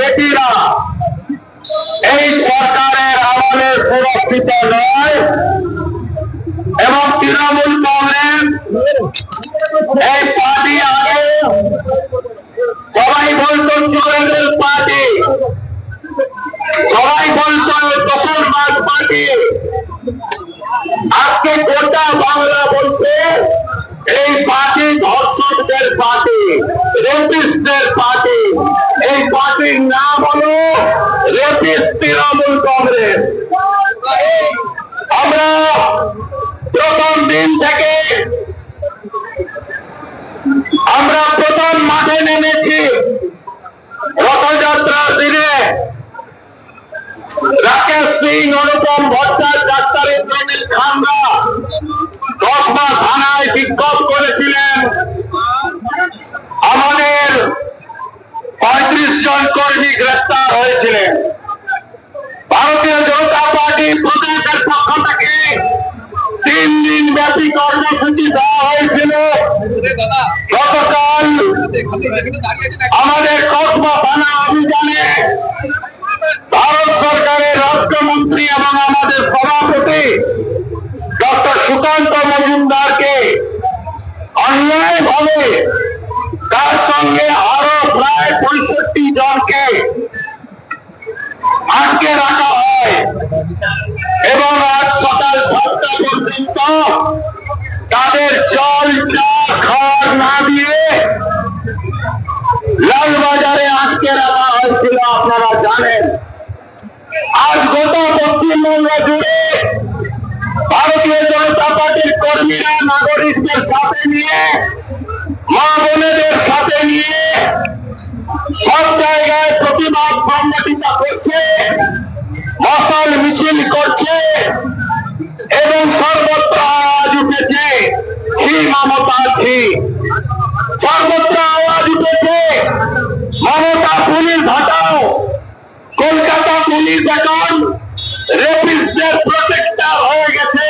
বেটিরা, এই সরকারের আমলে সুরক্ষিত নয় এবং তৃণমূল কংগ্রেস এই পার্টি আগে সবাই বলতো, চোরেদের পার্টি আমরা প্রথম দিন থেকে আমরা প্রথম মাঠে নেমেছি। রথযাত্রার দিনে রাকেশ সিং অনুপম ভট্টাচার্য ব্যাপী কর্মসূচি দেওয়া হয়েছিল। গতকাল আমাদের কসবা থানা অভিযানে ভারত সরকারের রাষ্ট্রমন্ত্রী এবং আমাদের সভাপতি ডক্টর সুকান্ত মজুমদারকে অন্যায় ভাবে তার সঙ্গে আরও প্রায় পঁয়ষট্টি জনকে আটকে রাখা হয়। এবং আজ সকাল সাতটা পর্যন্ত তাদের জল, চা খাওয়ার না দিয়ে লালবাজারে আটকে রাখা হয়েছিল, আপনারা জানেন। আজ গোটা পশ্চিমবঙ্গ জুড়ে ভারতীয় জনতা পার্টির কর্মীরা, নাগরিকদের সাথে নিয়ে, মা বোনেদের সাথে নিয়ে সব জায়গায় প্রতিবাদ সংগঠিত করছে মশাল মিছিল করছে এবং সর্বত্র আওয়াজ উঠেছে, ছি মমতা, ছি। সর্বত্র আওয়াজ উঠেছে, মমতা পুলিশ হটাও কলকাতা পুলিশ এখন রেপিস্টদের প্রোটেক্টার হয়ে গেছে।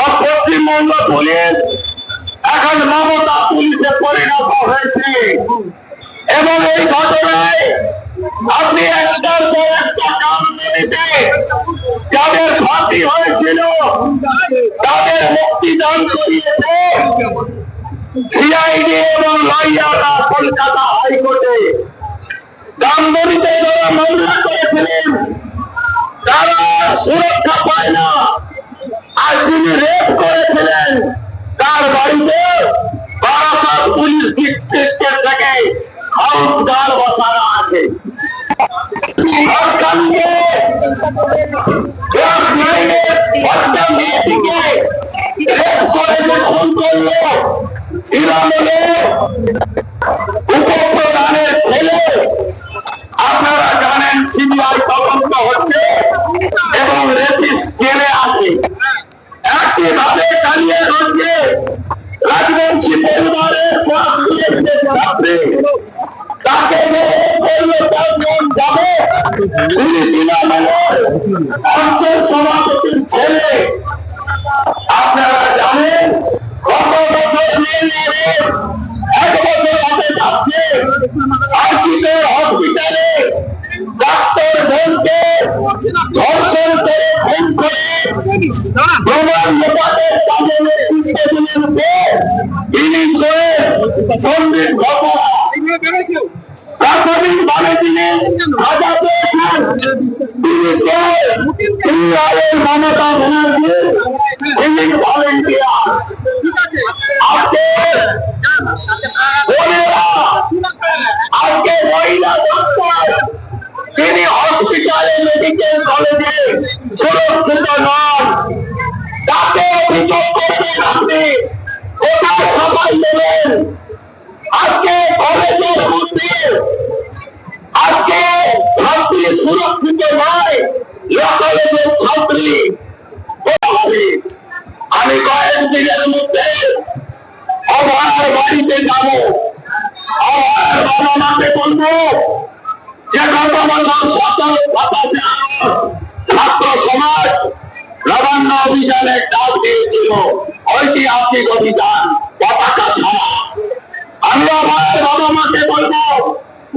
আর পশ্চিমবঙ্গ পুলিশ এখন মমতা পুলিশে পরিণত হয়েছে। এবং এই ঘটনায় আপনি একটার যাদের ফাঁসি হয়েছিল, তাদের মুক্তিদান করিয়েছে সিআইডি এবং লয়াররা কলকাতা হাইকোর্টে। দামদরিতে যারা মামলা করেছিলেন, তারা সুরক্ষা পায় না। আর যিনি রেপ করেছিলেন, তার বাড়িতে বারাসাত পুলিশ তাকে যাবে। তিনি সভাপতির ছেলে। মমতা ব্যানার্জি সিভিক ভলেন্টিয়ার আজকে আজকে মহিলা ডাক্তার তিনি হসপিটালে মেডিকেল কলেজে সুরক্ষিত নন তাকে অভিযোগ করবেন আপনি কোথায় সবাই দেবেন আজকে কলেজের মধ্যে আজকে সুরক্ষিত নয় লক্ষ ছাত্রী প্রভাবী। আমি কয়েকদিনের মধ্যে অভয়ার বাড়িতে যাব। অভয়ার বাবা মাকে বলব, যে বছর সতেরো সাতাশে ছাত্র সমাজ নবান্ন অভিযানের ডাক দিয়েছিল। ঐতিহাসিক অভিযান, পতাকা ছাড়া। আমি আমার বাবা মাকে বলব,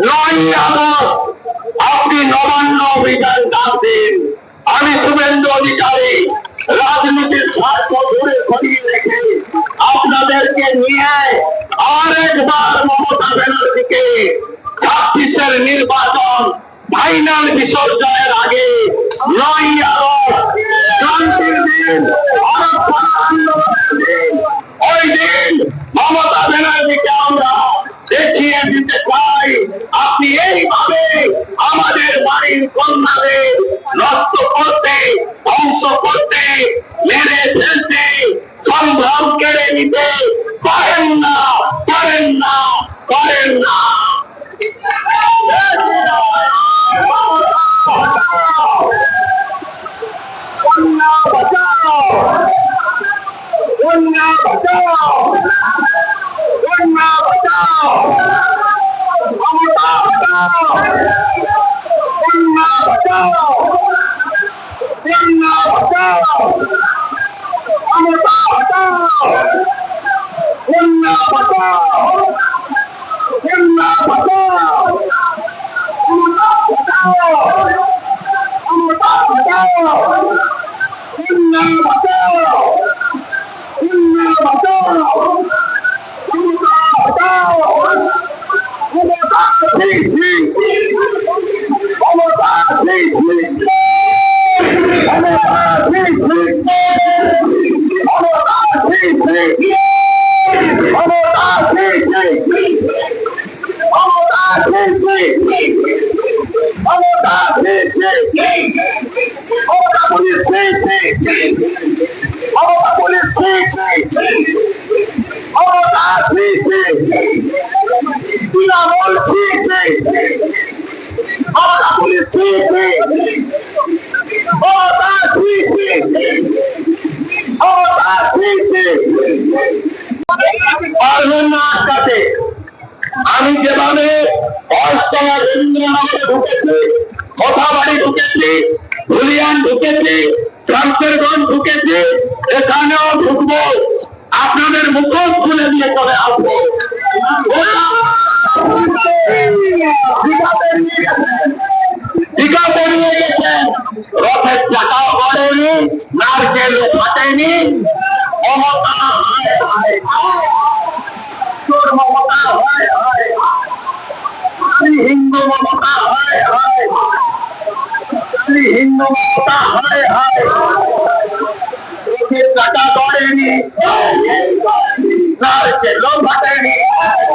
নয় আগস্ট আপনি নবান্ন অভিযান ডাক দিন আমি শুভেন্দু অধিকারী রাজনীতির স্বার্থ দূরে সরিয়ে রেখে আপনাদেরকে নিয়ে আরেকবার মমতা ব্যানার্জিকে ছাব্বিশের নির্বাচন ফাইনাল বিসর্জনের আগে নয় বাঁচাও কন্যা বাঁচাও কন্যা বাঁচাও মমতা বাঁচাও কন্যা বাঁচাও কন্যা বাঁচাও আমি যেভাবে অষ্টমা রবীন্দ্রনগরে ঢুকেছি, কোথাবাড়ি ঢুকেছি ধুলিয়ান ঢুকেছি শামসেরগঞ্জ ঢুকেছি, এখানেও ঢুকবো। আপনাদের মুখোশ খুলে দিয়ে চলে মমতা, হয়, হায় শ্রী হিন্দু মমতা হয়। হায় শ্রী হিন্দু মমতা হয় হায় রথের চাকা লোভ নারকেল